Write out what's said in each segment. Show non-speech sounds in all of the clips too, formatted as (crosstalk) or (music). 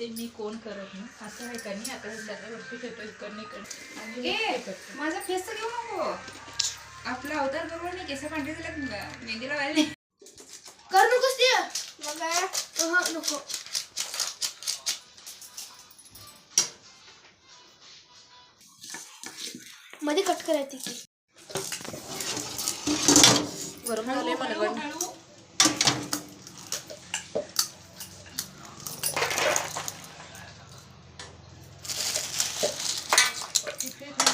ते मी कोण करत नाही. असं आहे का नाही? आता त्याच्यावरती ठेवतो इकडनं इकडे आणि हे ए करतो. माझा फेस तर घेऊ नको. आपला अवतार बरोबर नाही केस पांढरे झाले मेहंदीला वाले कर नकोस ते. मग काय? अहं, नको. मध्ये कट करायची की. गरम झाले मला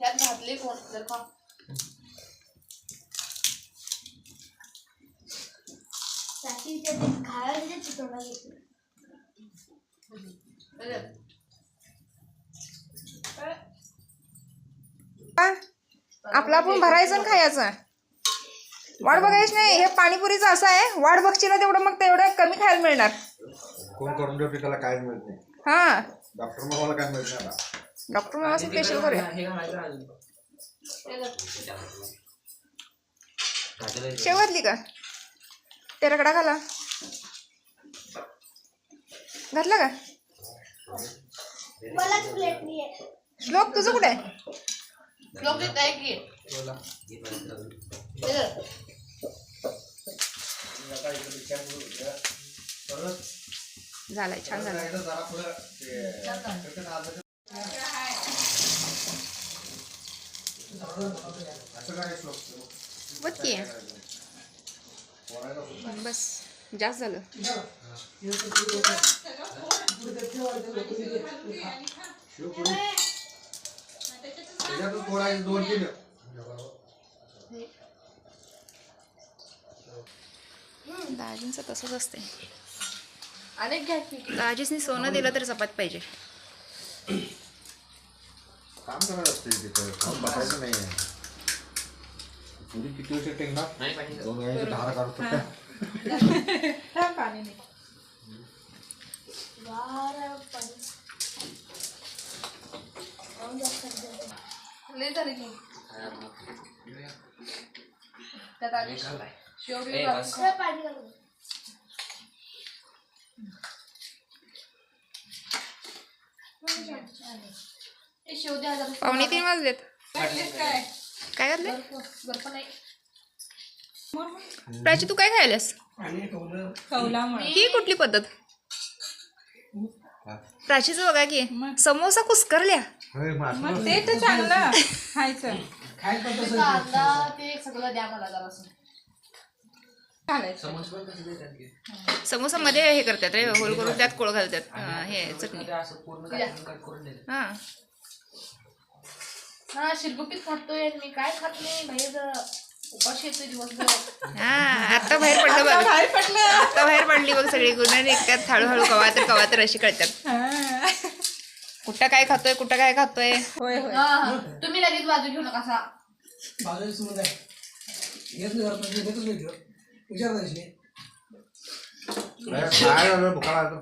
त्यात घातले कोण जर का आपला आपण भरायचं आणि खायचं. वाट बघायची नाही हे पाणीपुरीचं असं आहे वाट बघशील ना तेवढं मग तेवढं कमी खायला मिळणार. कोण करून त्याला काय मिळत नाही. हा. डॉक्टर मग मला काय मिळत नाही डॉक्टर मला स्पेशल करूया शेवटली का? ते रगडा घाला. घातला का? श्लोक तुझं कुठे आहे? लोक देत आहे की. झालाय छान झालाय. बस जास्त झालं. शिवपुरी पोळायचं दोन तीन दाजींचं तसंच असते अनेक घ्या की. दाजीसनी सोनं दिलं तर चपात पाहिजे. काम करायचं असते तिथं खाऊन बसायचं नाही पुरी किती वर्ष टेंगणार? दोन वेळेची धारा काढतो (laughs) पाणी नाही वारा पाणी पाहून जास्त खाल्लं. लय झालं की त्यात आली शेव बिव घालून खा. पाणी घालून ए, शेव द्या जरा. पावणे तीन वाजलेत. काय? काय घातले बर्फ नाही. प्राची तू काय खायलास? ही कुठली पद्धत? प्राचीचं बघा की समोसा कुस्करल्या. मग ते तर चांगलं. खायचं ते कांदा ते सगळं द्या मला जरा घालायचं समोसा मध्ये हे करतात रे होल करून त्यात कोळ घालतात. अं, हे चटणी. हा. हा शिरगुपीत खातोय मी काय खात नाही बाहेर उपाशी येतोय दिवसभर. हा आता बाहेर पडलं बघ. बाहेर पडलं. आता बाहेर पडली बघ सगळी गुन्हा निघतात हळूहळू कवा तर कवा तर अशी कळतात. हा. कुठं काय खातोय कुठं काय खातोय? होय होय. तुम्ही लगेच बाजू घेऊ नका असा.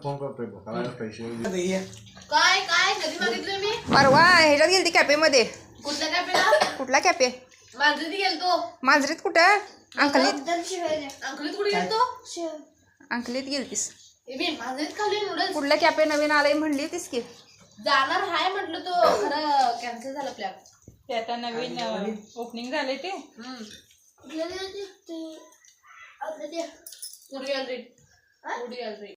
फ़ोन करतोय भुकाला पैसे. काय काय? कधी मागितलं मी? परवा ह्याच्यात गेलती कॅफेमध्ये. कुठल्या कॅपेला कुठला कॅफे? मांजरीत गेलतो. मांजरीत कुठं? अंकलीत. अंकलीत कुठे गेलतो? अंकलीत गेलतीस. ए बे, मांजरीत खाल्ले नूडल्स कुठला कॅफे नवीन आलाय म्हणली की? जाणार हाय म्हटलं तो खरं कॅन्सल झालं प्लॅन ते आता नवीन ओपनिंग झाले ते. पुढे गॅलरी पुढे गॅलरी